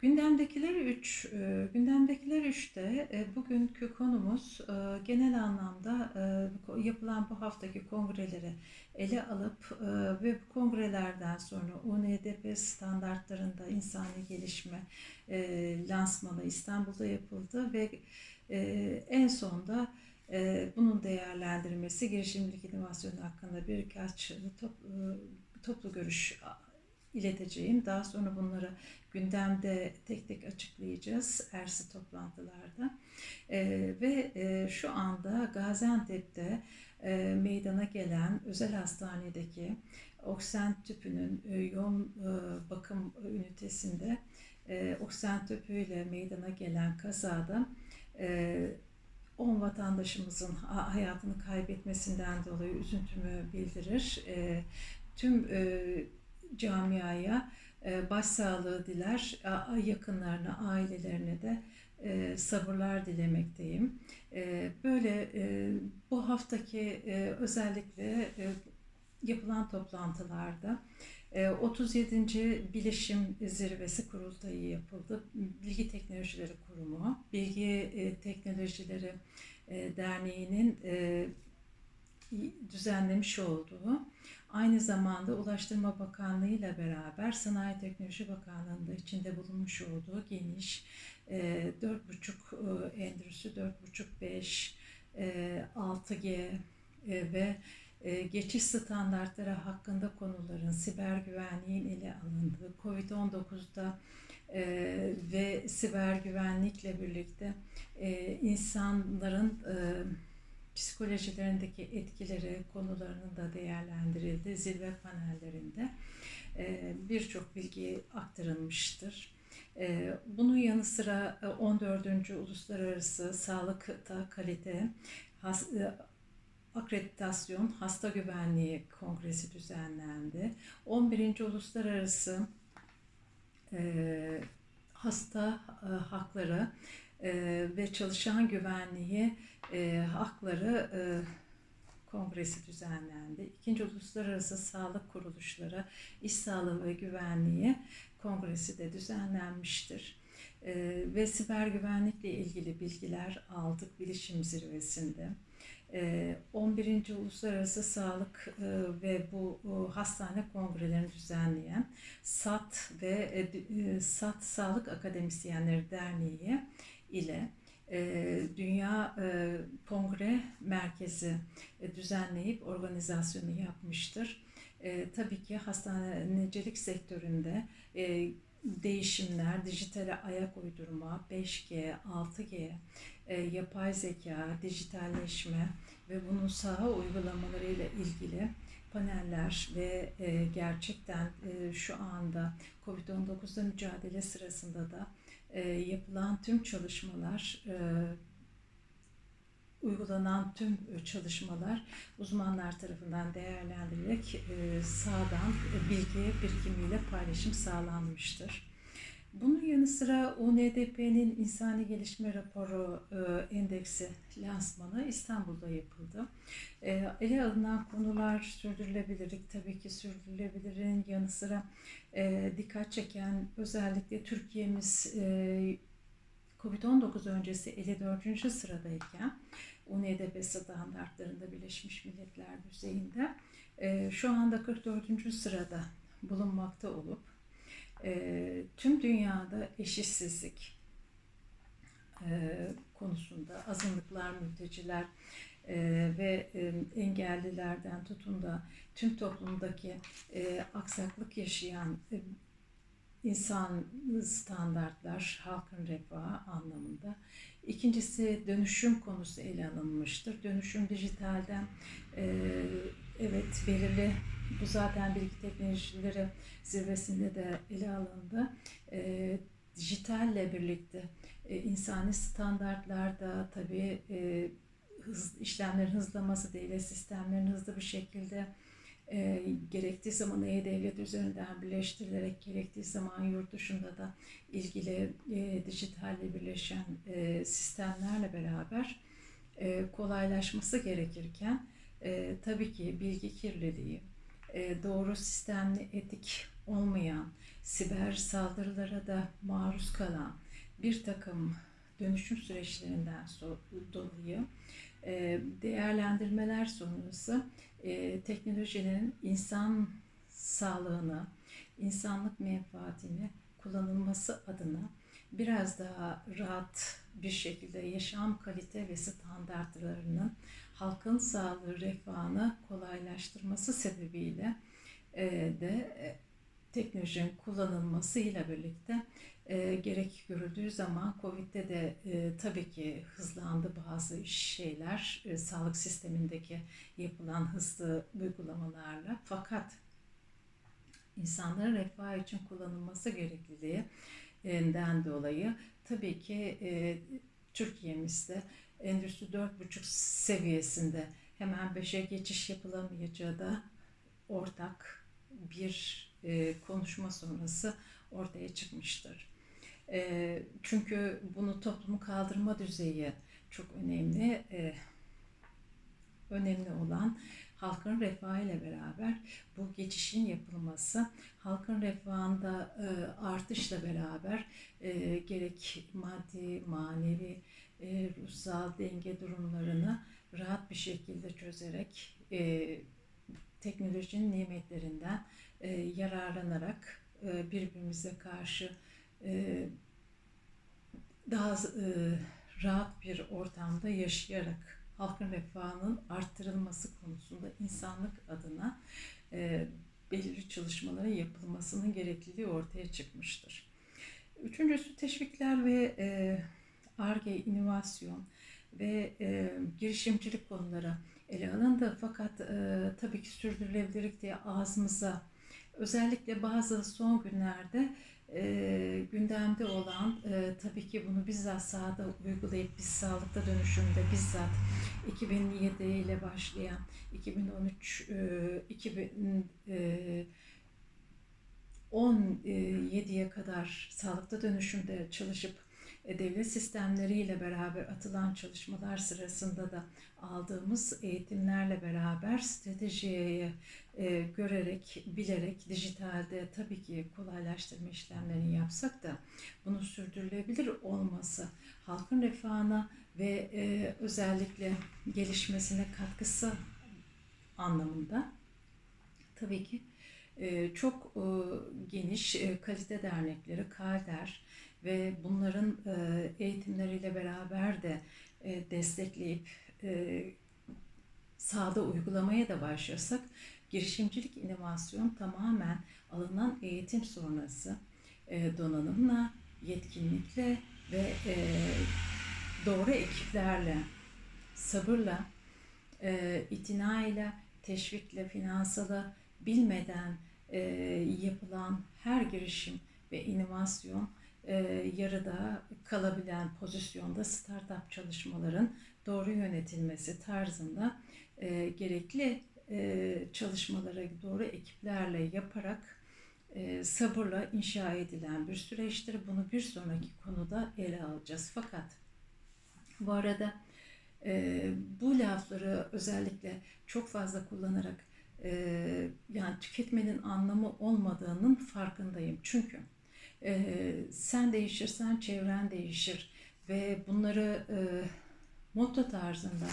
Gündemdekiler 3. Gündemdekiler 3'te e, bugünkü konumuz e, genel anlamda e, yapılan bu haftaki kongreleri ele alıp ve bu kongrelerden sonra UNDP standartlarında insani gelişme lansmanı İstanbul'da yapıldı ve en sonda bunun değerlendirmesi girişimcilik inovasyonu hakkında birkaç toplu, toplu görüş ileteceğim. Daha sonra bunları gündemde tek tek açıklayacağız ERSI toplantılarda. E, ve e, şu anda Gaziantep'te e, meydana gelen özel hastanedeki oksijen tüpünün e, yoğun e, bakım ünitesinde e, oksijen tüpüyle meydana gelen kazada e, 10 vatandaşımızın hayatını kaybetmesinden dolayı üzüntümü bildirir. E, tüm e, camiaya e, başsağlığı diler, yakınlarına, ailelerine de e, sabırlar dilemekteyim. E, böyle bu haftaki özellikle yapılan toplantılarda 37. Bilişim Zirvesi kurultayı yapıldı. Bilgi Teknolojileri Kurumu, Bilgi Teknolojileri Derneği'nin düzenlemiş olduğu aynı zamanda Ulaştırma Bakanlığı ile beraber Sanayi Teknoloji Bakanlığı'nda içinde bulunmuş olduğu geniş e, 4.5 e, endüstri 4.5 5 e, 6G e, ve e, geçiş standartları hakkında konuların siber güvenliğin ele alındığı, COVID-19'da e, ve siber güvenlikle birlikte e, insanların e, psikolojilerindeki etkileri konularının da değerlendirildi. Zirve panellerinde e, birçok bilgi aktarılmıştır. E, bunun yanı sıra 14. E, Uluslararası Sağlıkta Kalite Akreditasyon Hasta Güvenliği Kongresi düzenlendi. 11. Uluslararası Hasta Hakları ve Çalışan Güvenliği e, hakları e, kongresi düzenlendi. İkinci Uluslararası Sağlık Kuruluşları İş Sağlığı ve Güvenliği kongresi de düzenlenmiştir. E, ve siber güvenlikle ilgili bilgiler aldık bilişim zirvesinde. 11. E, Uluslararası Sağlık e, ve bu hastane kongrelerini düzenleyen SAT ve e, SAT Sağlık Akademisyenleri Derneği ile e, Dünya e, Kongre Merkezi e, düzenleyip organizasyonu yapmıştır. Tabii ki hastanecilik sektöründe değişimler, dijitale ayak uydurma, 5G, 6G, yapay zeka, dijitalleşme ve bunun saha uygulamalarıyla ilgili paneller ve gerçekten şu anda COVID-19'da mücadele sırasında da e, yapılan tüm çalışmalar, e, uygulanan tüm çalışmalar uzmanlar tarafından değerlendirilerek e, sağdan bilgi birikimiyle paylaşım sağlanmıştır. Bunun yanı sıra UNDP'nin İnsani Gelişme Raporu e, Endeksi lansmanı İstanbul'da yapıldı. E, ele alınan konular sürdürülebilirlik, tabii ki sürdürülebilirin yanı sıra e, dikkat çeken özellikle Türkiye'miz e, Covid-19 öncesi 54. sıradayken UNDP standartlarında Birleşmiş Milletler düzeyinde şu anda 44. sırada bulunmakta olup e, tüm dünyada eşitsizlik e, konusunda azınlıklar, mülteciler e, ve e, engellilerden tutun da tüm toplumdaki e, aksaklık yaşayan e, insan standartlar, halkın refahı anlamında. İkincisi dönüşüm konusu ele alınmıştır. Dönüşüm dijitalden e, evet belirli bu zaten bilgi teknolojileri zirvesinde de ele alındı. E, dijitalle birlikte e, insani standartlarda tabii e, hız, işlemlerin hızlaması, devlet sistemlerin hızlı bir şekilde e, gerektiği zaman E-Devlet üzerinden birleştirilerek gerektiği zaman yurt dışında da ilgili e, dijitalle birleşen e, sistemlerle beraber e, kolaylaşması gerekirken e, tabii ki bilgi kirliliği, e, doğru sistemli etik olmayan, siber saldırılara da maruz kalan bir takım dönüşüm süreçlerinden dolayı e, değerlendirmeler sonrası e, teknolojinin insan sağlığını, insanlık menfaatini kullanılması adına biraz daha rahat bir şekilde yaşam kalite ve standartlarının halkın sağlığı, refahını kolaylaştırması sebebiyle e, de e, teknolojinin kullanılmasıyla birlikte e, gerek görüldüğü zaman Covid'de de e, tabii ki hızlandı bazı şeyler e, sağlık sistemindeki yapılan hızlı uygulamalarla. Fakat insanların refah için kullanılması gerekliliğinden dolayı tabii ki e, Türkiye'mizde Endüstri 4.5 seviyesinde hemen 5'e geçiş yapılamayacağı da ortak bir e, konuşma sonrası ortaya çıkmıştır. E, çünkü bunu toplumu kaldırma düzeyi çok önemli. E, önemli olan halkın refahı ile beraber bu geçişin yapılması, halkın refahında e, artışla beraber e, gerek maddi, manevi, e, ruhsal denge durumlarını rahat bir şekilde çözerek e, teknolojinin nimetlerinden e, yararlanarak e, birbirimize karşı e, daha e, rahat bir ortamda yaşayarak halkın refahının arttırılması konusunda insanlık adına e, belirli çalışmaların yapılmasının gerekliliği ortaya çıkmıştır. Üçüncüsü teşvikler ve e, ARGE, inovasyon ve e, girişimcilik konuları ele alındı. Fakat e, tabii ki sürdürülebilirlik diye ağzımıza özellikle bazı son günlerde e, gündemde olan e, tabii ki bunu bizzat sahada uygulayıp biz sağlıkta dönüşümde bizzat 2007 ile başlayan 2013 e, 2000 e, 17'ye kadar sağlıkta dönüşümde çalışıp e, devlet sistemleriyle beraber atılan çalışmalar sırasında da aldığımız eğitimlerle beraber stratejiyi e, görerek, bilerek dijitalde tabii ki kolaylaştırma işlemlerini yapsak da bunu sürdürülebilir olması halkın refahına ve e, özellikle gelişmesine katkısı anlamında tabii ki e, çok geniş kalite dernekleri, KALDER ve bunların e, eğitimleriyle beraber de e, destekleyip e, sahada uygulamaya da başlasak girişimcilik inovasyon tamamen alınan eğitim sonrası e, donanımla, yetkinlikle ve doğru ekiplerle, sabırla, itinayla, teşvikle, finansala bilmeden yapılan her girişim ve inovasyon yarıda kalabilen pozisyonda startup çalışmaların doğru yönetilmesi tarzında e, gerekli e, çalışmaları doğru ekiplerle yaparak e, sabırla inşa edilen bir süreçtir. Bunu bir sonraki konuda ele alacağız. Fakat bu arada e, bu lafları özellikle çok fazla kullanarak e, yani tüketmenin anlamı olmadığının farkındayım. Çünkü e, sen değişirsen çevren değişir ve bunları e, motto tarzında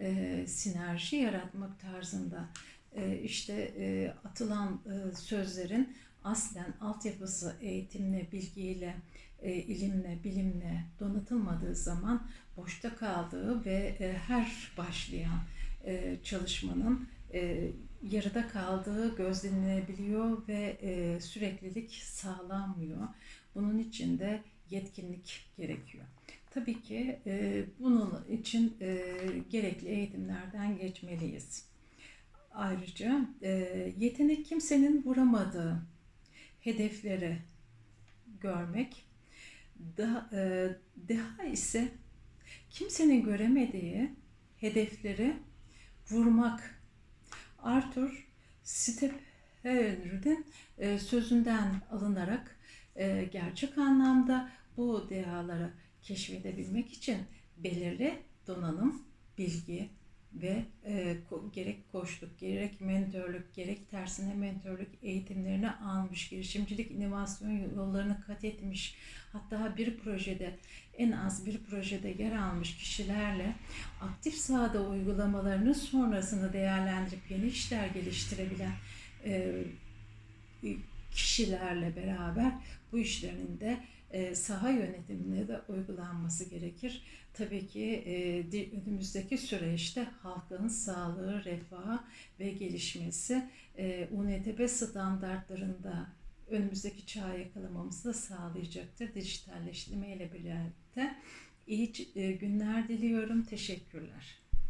e, sinerji yaratmak tarzında e, işte e, atılan e, sözlerin aslen altyapısı eğitimle, bilgiyle, e, ilimle, bilimle donatılmadığı zaman boşta kaldığı ve e, her başlayan e, çalışmanın e, yarıda kaldığı gözlenebiliyor ve e, süreklilik sağlanmıyor. Bunun için de yetkinlik gerekiyor. Tabii ki e, bunun için e, gerekli eğitimlerden geçmeliyiz. Ayrıca e, yetenek kimsenin vuramadığı hedefleri görmek, daha, e, daha ise kimsenin göremediği hedefleri vurmak. Arthur Stephenwolf'ün e, sözünden alınarak e, gerçek anlamda bu dehaları keşfedebilmek için belirli donanım, bilgi ve e, gerek koçluk, gerek mentörlük, gerek tersine mentörlük eğitimlerini almış, girişimcilik inovasyon yollarını kat etmiş, hatta bir projede en az bir projede yer almış kişilerle aktif sahada uygulamalarının sonrasını değerlendirip yeni işler geliştirebilen e, kişilerle beraber bu işlerin de e, saha yönetimine de uygulanması gerekir. Tabii ki e, önümüzdeki süreçte halkın sağlığı, refahı ve gelişmesi e, UNTP standartlarında önümüzdeki çağa yakalamamızı da sağlayacaktır. Dijitalleştirme ile birlikte iyi e, günler diliyorum. Teşekkürler.